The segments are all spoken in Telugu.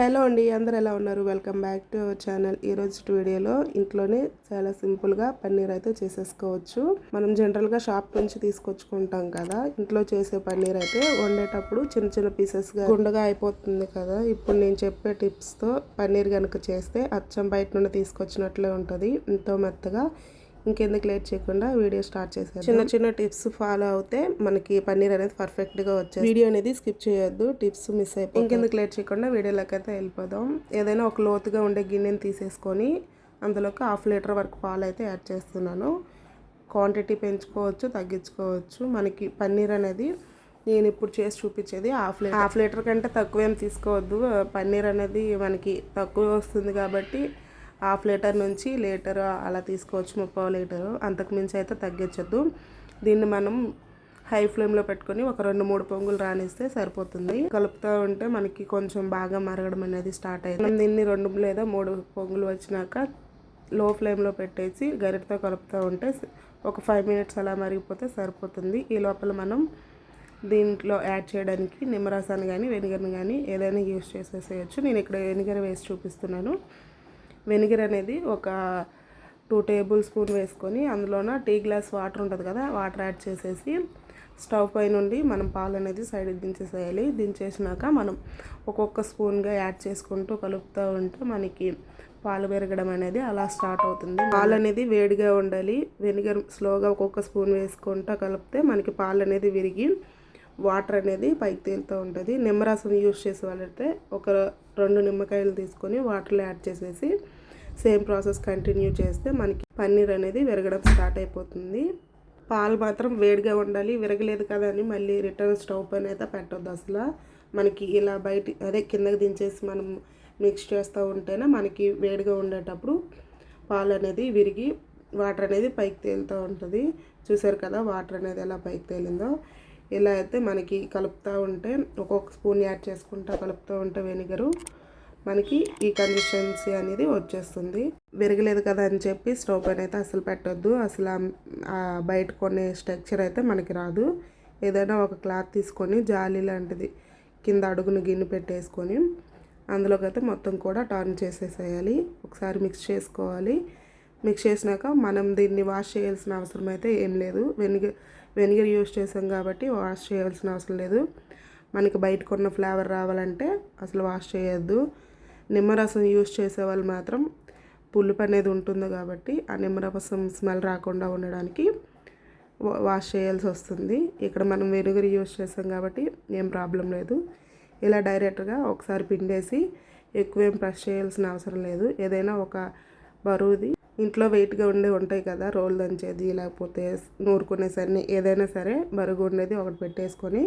హలో అండి అందరు ఎలా ఉన్నారు? Welcome back to our channel ఈరోజు వీడియోలో ఇంట్లోనే చాలా సింపుల్గా పన్నీర్ అయితే చేసేసుకోవచ్చు. మనం జనరల్గా షాప్ నుంచి తీసుకొచ్చుకుంటాం కదా ఇంట్లో చేసే పన్నీర్ అయితే వండేటప్పుడు చిన్న చిన్న పీసెస్గా గుండగా అయిపోతుంది కదా. ఇప్పుడు నేను చెప్పే టిప్స్తో పన్నీర్ కనుక చేస్తే అచ్చం బయట నుండి తీసుకొచ్చినట్లే ఉంటుంది. ఎంతో మెత్తగా ఇంకెందుకు లేట్ చేయకుండా వీడియో స్టార్ట్ చేశాను చిన్న చిన్న టిప్స్ ఫాలో అవుతే మనకి పన్నీర్ అనేది పర్ఫెక్ట్గా వచ్చేది వీడియో అనేది స్కిప్ చేయొద్దు టిప్స్ మిస్ అయిపోయి ఇంకెందుకు లేట్ చేయకుండా వీడియోలోకి అయితే వెళ్ళిపోదాం. ఏదైనా ఒక లోతుగా ఉండే గిన్నెని తీసేసుకొని అందులోకి హాఫ్ లీటర్ వరకు పాలు అయితే యాడ్ చేస్తున్నాను. క్వాంటిటీ పెంచుకోవచ్చు తగ్గించుకోవచ్చు. మనకి పన్నీర్ అనేది నేను ఇప్పుడు చేసి చూపించేది హాఫ్ లీటర్. హాఫ్ లీటర్ కంటే తక్కువ ఏం తీసుకోవద్దు. పన్నీర్ అనేది మనకి తక్కువ వస్తుంది కాబట్టి హాఫ్ లీటర్ నుంచి లీటర్ అలా తీసుకోవచ్చు ముప్పై లీటరు. అంతకు మించి అయితే తగ్గించద్దు. దీన్ని మనం హై ఫ్లేమ్లో పెట్టుకొని ఒక రెండు మూడు పొంగులు రానిస్తే సరిపోతుంది. కలుపుతూ ఉంటే మనకి కొంచెం బాగా మరగడం అనేది స్టార్ట్ అయింది మనం దీన్ని రెండు లేదా మూడు పొంగులు వచ్చినాక లో ఫ్లేమ్లో పెట్టేసి గరిటతో కలుపుతూ ఉంటే ఒక ఫైవ్ మినిట్స్ అలా మరిగిపోతే సరిపోతుంది. ఈ లోపల మనం దీంట్లో యాడ్ చేయడానికి నిమ్మరసాన్ని కానీ వెనిగర్ని కానీ ఏదైనా యూస్ చేసేసేయచ్చు. నేను ఇక్కడ వెనిగర్ వేసి చూపిస్తున్నాను. వెనిగర్ అనేది ఒక టూ టేబుల్ స్పూన్ వేసుకొని అందులోన టీ గ్లాస్ వాటర్ ఉంటుంది కదా వాటర్ యాడ్ చేసేసి స్టవ్ పై నుండి మనం పాలు అనేది సైడ్ దించేసేయాలి. దించేసినాక మనం ఒక్కొక్క స్పూన్గా యాడ్ చేసుకుంటూ కలుపుతూ ఉంటే మనకి పాలు పెరగడం అనేది అలా స్టార్ట్ అవుతుంది. పాలు అనేది వేడిగా ఉండాలి. వెనిగర్ స్లోగా ఒక్కొక్క స్పూన్ వేసుకుంటూ కలిపితే మనకి పాలు అనేది విరిగి వాటర్ అనేది పైకి తేలుతూ ఉంటుంది. నిమ్మరసం యూస్ చేసే వాళ్ళైతే ఒక రెండు నిమ్మకాయలు తీసుకొని వాటర్లో యాడ్ చేసేసి సేమ్ ప్రాసెస్ కంటిన్యూ చేస్తే మనకి పన్నీర్ అనేది విరగడం స్టార్ట్ అయిపోతుంది. పాలు మాత్రం వేడిగా ఉండాలి విరగలేదు కదా అని మళ్ళీ రిటర్న్ స్టవ్ పైన అయితే పెట్టొద్దు అసలు. మనకి ఇలా బయట అదే కిందకి దించేసి మనం మిక్స్ చేస్తూ ఉంటేనే మనకి వేడిగా ఉండేటప్పుడు పాలు అనేది విరిగి వాటర్ అనేది పైకి తేలుతూ ఉంటుంది. చూసారు కదా వాటర్ అనేది ఎలా పైకి తేలిందో. ఇలా అయితే మనకి కలుపుతూ ఉంటే ఒక్కొక్క స్పూన్ యాడ్ చేసుకుంటా కలుపుతూ ఉంటే వెనిగరు. మనకి ఈ కన్సిస్టెన్సీ అనేది వచ్చేస్తుంది. విరగలేదు కదా అని చెప్పి స్టవ్ పైన అయితే అసలు పెట్టొద్దు. అసలు బయట కొనే స్ట్రక్చర్ అయితే మనకి రాదు. ఏదైనా ఒక క్లాత్ తీసుకొని జాలి లాంటిది కింద అడుగును గిన్నె పెట్టేసుకొని అందులోకి అయితే మొత్తం కూడా టర్న్ చేసేసేయాలి. ఒకసారి మిక్స్ చేసుకోవాలి. మిక్స్ చేసినాక మనం దీన్ని వాష్ చేయాల్సిన అవసరం అయితే ఏం లేదు. వెనిగర్ వెనిగర్ యూస్ చేసాం కాబట్టి వాష్ చేయాల్సిన అవసరం లేదు. మనకి బయట కొన్న ఫ్లేవర్ రావాలంటే అసలు వాష్ చేయొద్దు. నిమ్మరసం యూస్ చేసే వాళ్ళు మాత్రం పులుపు అనేది ఉంటుంది కాబట్టి ఆ నిమ్మరసం స్మెల్ రాకుండా ఉండడానికి వాష్ చేయాల్సి వస్తుంది. ఇక్కడ మనం వెనుగరి యూస్ చేసాం కాబట్టి ఏం ప్రాబ్లం లేదు. ఇలా డైరెక్ట్గా ఒకసారి పిండేసి ఎక్కువేం ప్రెస్ చేయాల్సిన అవసరం లేదు. ఏదైనా ఒక బరువుది ఇంట్లో వెయిట్గా ఉండే ఉంటాయి కదా రోల్ దంచేది లేకపోతే నూరుకునే సరే ఏదైనా సరే బరుగు ఉండేది ఒకటి పెట్టేసుకొని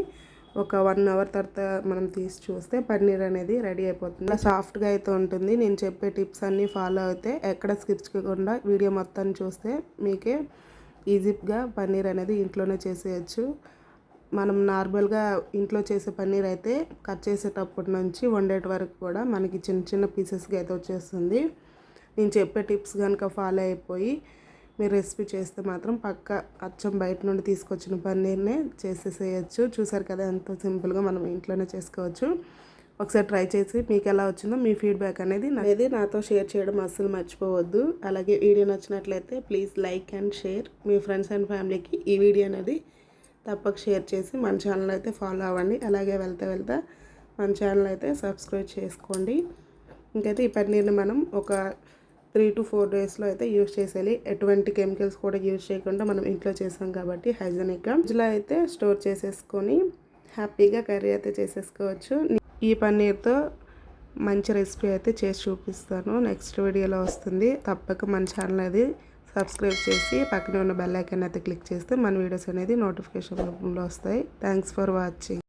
ఒక వన్ అవర్ తర్వాత మనం తీసి చూస్తే పన్నీర్ అనేది రెడీ అయిపోతుంది. సాఫ్ట్గా అయితే ఉంటుంది. నేను చెప్పే టిప్స్ అన్నీ ఫాలో అయితే ఎక్కడ స్కిప్ వీడియో మొత్తాన్ని చూస్తే మీకే ఈజీగా పన్నీర్ అనేది ఇంట్లోనే చేసేయచ్చు. మనం నార్మల్గా ఇంట్లో చేసే పన్నీర్ అయితే కట్ చేసేటప్పటి నుంచి వండేటి వరకు కూడా మనకి చిన్న చిన్న పీసెస్గా అయితే వచ్చేస్తుంది. నేను చెప్పే టిప్స్ కనుక ఫాలో అయిపోయి మీరు రెసిపీ చేస్తే మాత్రం పక్క అచ్చం బయట నుండి తీసుకొచ్చిన పన్నీర్నే చేసేసేయచ్చు. చూసారు కదా ఎంత సింపుల్గా మనం ఇంట్లోనే చేసుకోవచ్చు. ఒకసారి ట్రై చేసి మీకు ఎలా వచ్చిందో మీ ఫీడ్బ్యాక్ అనేది అనేది నాతో షేర్ చేయడం అస్సలు మర్చిపోవద్దు. అలాగే వీడియో నచ్చినట్లయితే ప్లీజ్ లైక్ అండ్ షేర్. మీ ఫ్రెండ్స్ అండ్ ఫ్యామిలీకి ఈ వీడియో అనేది తప్పక షేర్ చేసి మన ఛానల్ అయితే ఫాలో అవ్వండి. అలాగే వెళ్తా వెళ్తా మన ఛానల్ అయితే సబ్స్క్రైబ్ చేసుకోండి. ఇంకైతే ఈ పన్నీర్ని మనం ఒక త్రీ టు ఫోర్ డేస్లో అయితే యూజ్ చేసేయాలి. ఎటువంటి కెమికల్స్ కూడా యూజ్ చేయకుండా మనం ఇంట్లో చేసాం కాబట్టి హైజెనిక్గా. ఫ్రిడ్జ్లో అయితే స్టోర్ చేసేసుకొని హ్యాపీగా కర్రీ అయితే చేసేసుకోవచ్చు. ఈ పన్నీర్తో మంచి రెసిపీ అయితే చేసి చూపిస్తాను. నెక్స్ట్ వీడియోలో వస్తుంది. తప్పక మన ఛానల్ అది సబ్స్క్రైబ్ చేసి పక్కనే ఉన్న బెల్ ఐకాన్ అయితే క్లిక్ చేస్తే మన వీడియోస్ అనేది నోటిఫికేషన్ రూపంలో వస్తాయి. Thanks for watching.